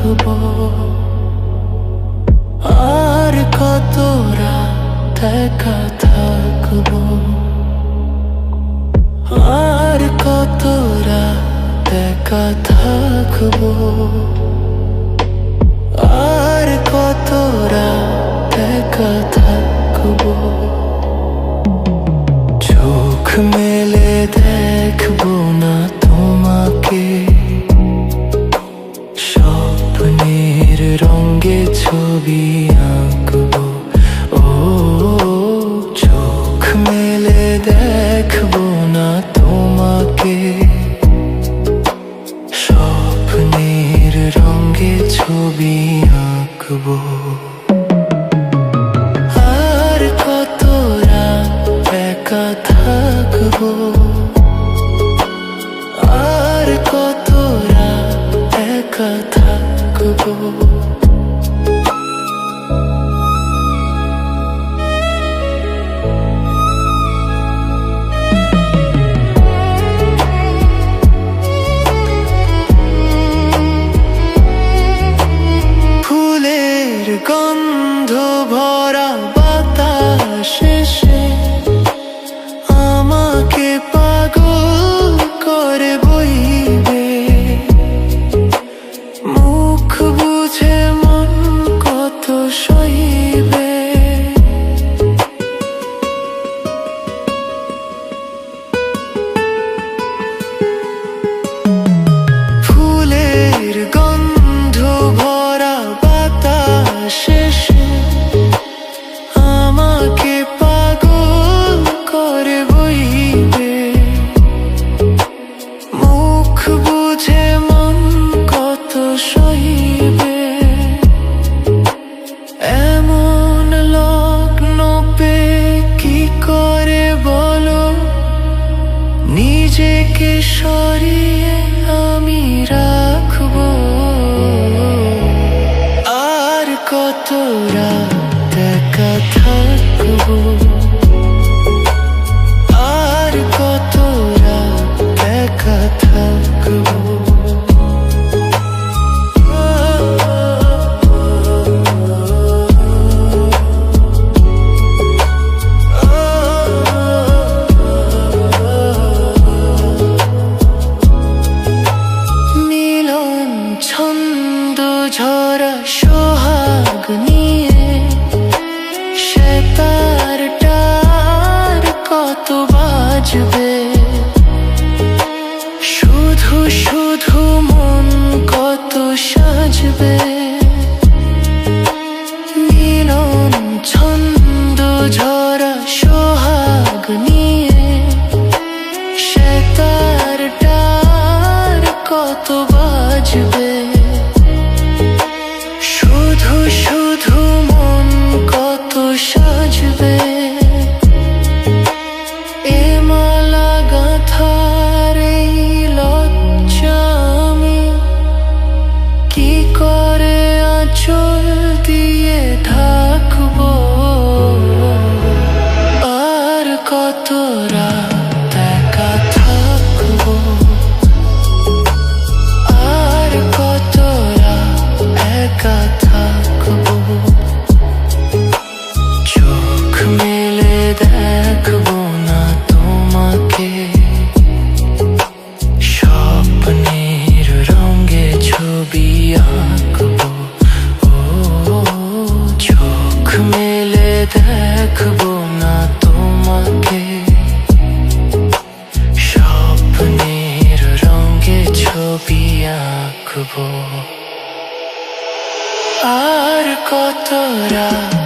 থাকব আর কতরা দেখা থাকব। আর কতরা দেখা থাকব। আর কতরা ছবি আঁকবো। ও, চোখ মেলে দেখব না তোমাকে। স্বপ্নের রঙে ছবি আঁকবো। আর কত রাত একা থাকব। আর কত রাত একা থাকব। সে তার টার কত বাজবে শুধু শুধু মন কত সাজবে কত রাত একা আর কত রাত একা চোখ মেলে দেখব আর কত রাত?